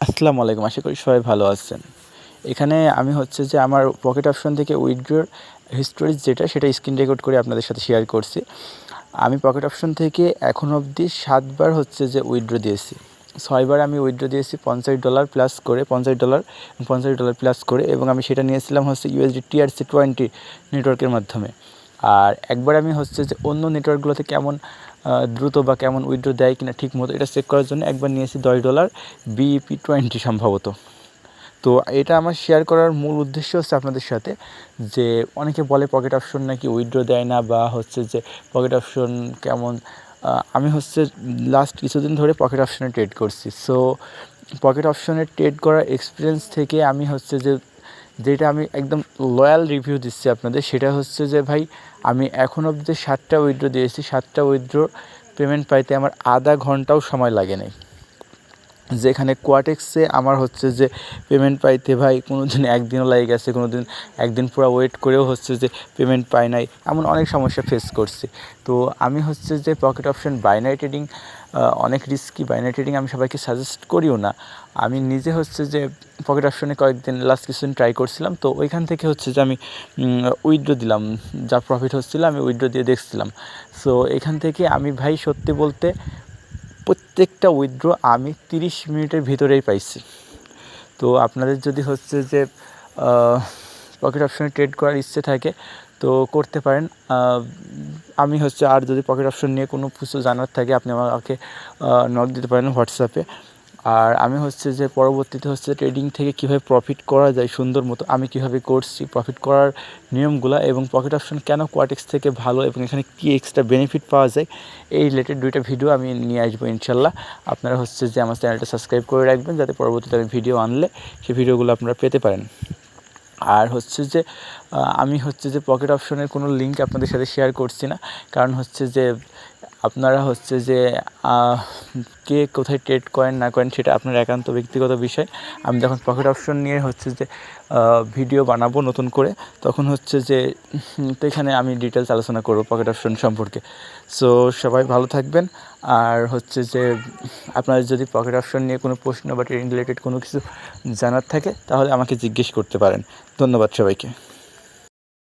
আসসালামু আলাইকুম, আশা করি সবাই ভালো আছেন। এখানে আমি হচ্ছে যে আমার পকেট অপশন থেকে উইথড্রোর হিস্টোরি যেটা, সেটা স্ক্রিন রেকর্ড করে আপনাদের সাথে শেয়ার করছি। আমি পকেট অপশন থেকে এখন অবধি সাতবার হচ্ছে যে উইথড্রো দিয়েছি। ছয়বার আমি উইথড্রো দিয়েছি পঞ্চাশ ডলার প্লাস করে, পঞ্চাশ ডলার পঞ্চাশ ডলার প্লাস করে এবং আমি সেটা নিয়েছিলাম হচ্ছে ইউএসডি টিআরসি টোয়েন্টি নেটওয়ার্কের মাধ্যমে। আর একবার আমি হচ্ছে যে অন্য নেটওয়ার্কগুলোতে কেমন দ্রুত বা কেমন উইথড্রো দেয় কিনা ঠিক মতো এটা চেক করার জন্য একবার নিয়েছি দশ ডলার বিইপি টোয়েন্টি সম্ভবত। তো এটা আমার শেয়ার করার মূল উদ্দেশ্য হচ্ছে আপনাদের সাথে যে অনেকে বলে পকেট অপশন নাকি উইথড্র দেয় না বা হচ্ছে যে পকেট অপশন কেমন আমি হচ্ছে লাস্ট কিছুদিন ধরে পকেট অপশনে ট্রেড করছি। সো পকেট অপশনে ট্রেড করার এক্সপিরিয়েন্স থেকে আমি হচ্ছে যে যেটা আমি একদম লয়াল রিভিউ দিচ্ছি আপনাদের, সেটা হচ্ছে যে ভাই, আমি এখন অবধি সাতটা উইড্রো দিয়েছি। সাতটা উইড্রো পেমেন্ট পাইতে আমার আধা ঘন্টাও সময় লাগে নাই। যেখানে কোয়াটেক্সে আমার হচ্ছে যে পেমেন্ট পাইতে ভাই কোনো দিন একদিনও লাগে গেছে কোনো দিন একদিন পুরো ওয়েট করেও হচ্ছে যে পেমেন্ট পাই নাই, এমন অনেক সমস্যা ফেস করছি। তো আমি হচ্ছে যে পকেট অপশন বাইনারি ট্রেডিং অনেক রিস্কি বাইনারি ট্রেডিং আমি সবাইকে সাজেস্ট করিও না। আমি নিজে হচ্ছে যে পকেট অপশনে কয়েকদিন লাস্ট কিছুদিন ট্রাই করছিলাম, তো ওইখান থেকে হচ্ছে যে আমি উইড্রো দিলাম, যা প্রফিট হচ্ছিল আমি উইথড্রো দিয়ে দেখছিলাম। সো এখান থেকে আমি ভাই সত্যি বলতে প্রত্যেকটা উইথড্র আমি তিরিশ মিনিটের ভিতরেই পাইছি। তো আপনাদের যদি হচ্ছে যে পকেট অপশনে ট্রেড করার ইচ্ছে থাকে, তো করতে পারেন। আমি হচ্ছে আর যদি পকেট অপশন নিয়ে কোনো কিছু জানার থাকে, আপনি আমাকে নক দিতে পারেন হোয়াটসঅ্যাপে আর আমি হচ্ছে যে পরবর্তীতে হচ্ছে ট্রেডিং থেকে কীভাবে প্রফিট করা যায় সুন্দর মতো, আমি কীভাবে করছি প্রফিট করার নিয়মগুলো এবং পকেট অপশন কেন কোয়াটেক্স থেকে ভালো এবং এখানে কী এক্সট্রা বেনিফিট পাওয়া যায়, এই রিলেটেড দুইটা ভিডিও আমি নিয়ে আসব ইনশাল্লাহ। আপনারা হচ্ছে যে আমার চ্যানেলটা সাবস্ক্রাইব করে রাখবেন যাতে পরবর্তীতে আমি ভিডিও আনলে সেই ভিডিওগুলো আপনারা পেতে পারেন। আর হচ্ছে যে আমি হচ্ছে যে পকেট অপশনের কোনো লিঙ্ক আপনাদের সাথে শেয়ার করছি না, কারণ হচ্ছে যে আপনারা হচ্ছে যে কে কোথায় ট্রেড করেন, না করেন, সেটা আপনার একান্ত ব্যক্তিগত বিষয়। আমি যখন পকেট অপশন নিয়ে হচ্ছে যে ভিডিও বানাবো নতুন করে, তখন হচ্ছে যে তো এখানে আমি ডিটেলস আলোচনা করব পকেট অপশন সম্পর্কে। সো সবাই ভালো থাকবেন। আর হচ্ছে যে, আপনার যদি পকেট অপশন নিয়ে কোনো প্রশ্ন বা ট্রেডিং রিলেটেড কোনো কিছু জানার থাকে, তাহলে আমাকে জিজ্ঞেস করতে পারেন। ধন্যবাদ সবাইকে।